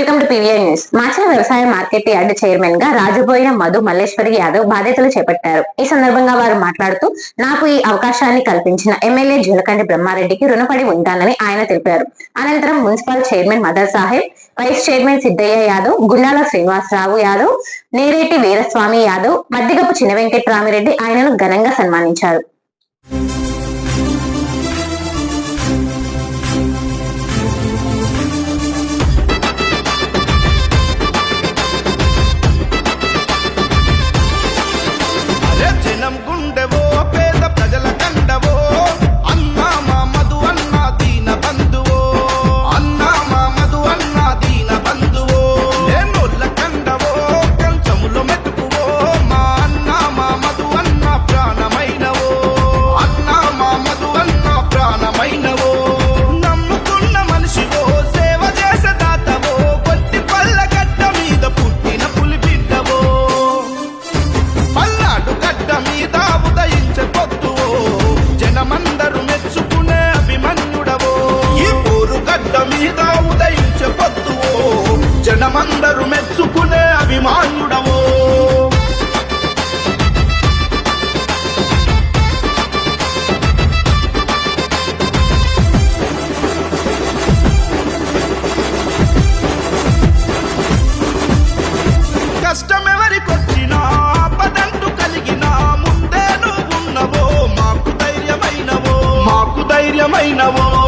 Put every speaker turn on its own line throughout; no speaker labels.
Welcome to PVI news. Machala వ్యవసాయ market yard చైర్మన్గా రాజబోయిన మధు మల్లేశ్వరి యాదవ్ బాధ్యతలు చేపట్టారు. ఈ సందర్భంగా వారు మాట్లాడుతూ నాకు ఈ అవకాశాన్ని కల్పించిన ఎమ్మెల్యే జులకండి బ్రహ్మారెడ్డికి రుణపడి ఉంటానని ఆయన తెలిపారు. అనంతరం municipal chairman Madar Saheb vice chairman Siddaiah Yadav Gundala Srinivasarao Yadav Nereti Veeraswamy Yadav Maddigapu Chinna Venkatramireddy ఆయనను ఘనంగా సన్మానించారు.
మీద ఉదయించే పొద్దువో జనమందరూ మెచ్చుకునే అభిమానుడవో కలిగినా మాకు ధైర్యమైనవో.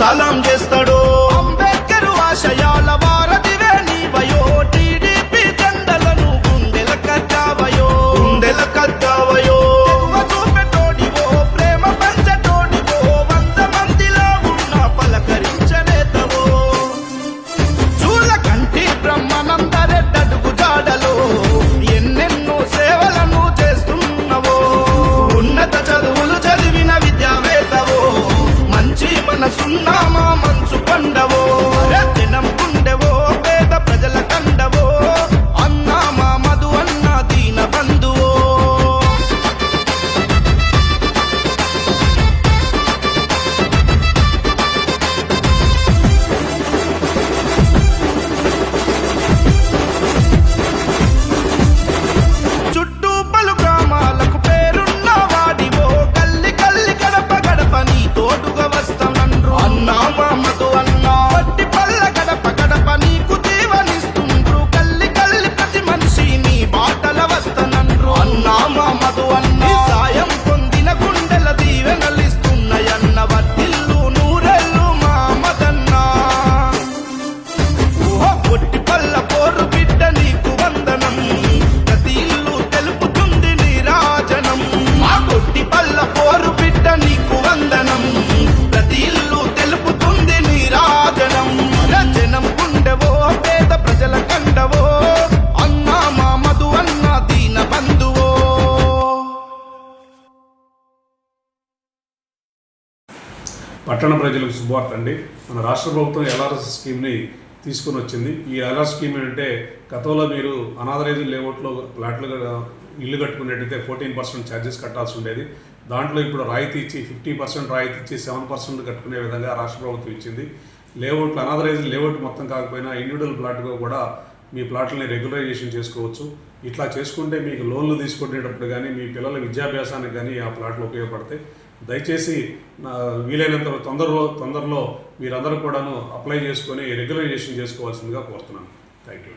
సలాం చేస్తాడు
పట్టణ ప్రజలకు శుభవార్త అండి మన రాష్ట్ర ప్రభుత్వం ఎల్ఆర్ఎస్ స్కీమ్ని తీసుకొని వచ్చింది. ఈ ఎల్ఆర్ఎస్ స్కీమ్ ఏంటంటే గతంలో మీరు అనాథరైజ్ లేఅవుట్లో ఫ్లాట్లు ఇల్లు కట్టుకున్నట్టయితే ఫోర్టీన్ పర్సెంట్ ఛార్జెస్ కట్టాల్సి ఉండేది. దాంట్లో ఇప్పుడు రాయితీ ఇచ్చి ఫిఫ్టీ పర్సెంట్ రాయితీ ఇచ్చి సెవెన్ పర్సెంట్ కట్టుకునే విధంగా రాష్ట్ర ప్రభుత్వం ఇచ్చింది. లేఅవుట్లు అనాథరైజ్ లేఅవుట్ మొత్తం కాకపోయినా ఇండివిజువల్ ప్లాట్గా కూడా మీ ప్లాట్లని రెగ్యులరైజేషన్ చేసుకోవచ్చు. ఇట్లా చేసుకుంటే మీకు లోన్లు తీసుకునేటప్పుడు కానీ మీ పిల్లల విద్యాభ్యాసానికి కానీ ఆ ప్లాట్లు ఉపయోగపడతాయి. దయచేసి నా వీలైనంత తొందరలో తొందరలో మీరందరూ కూడాను అప్లై చేసుకొని రెగ్యులరైజేషన్ చేసుకోవాల్సిందిగా కోరుతున్నాను. Thank you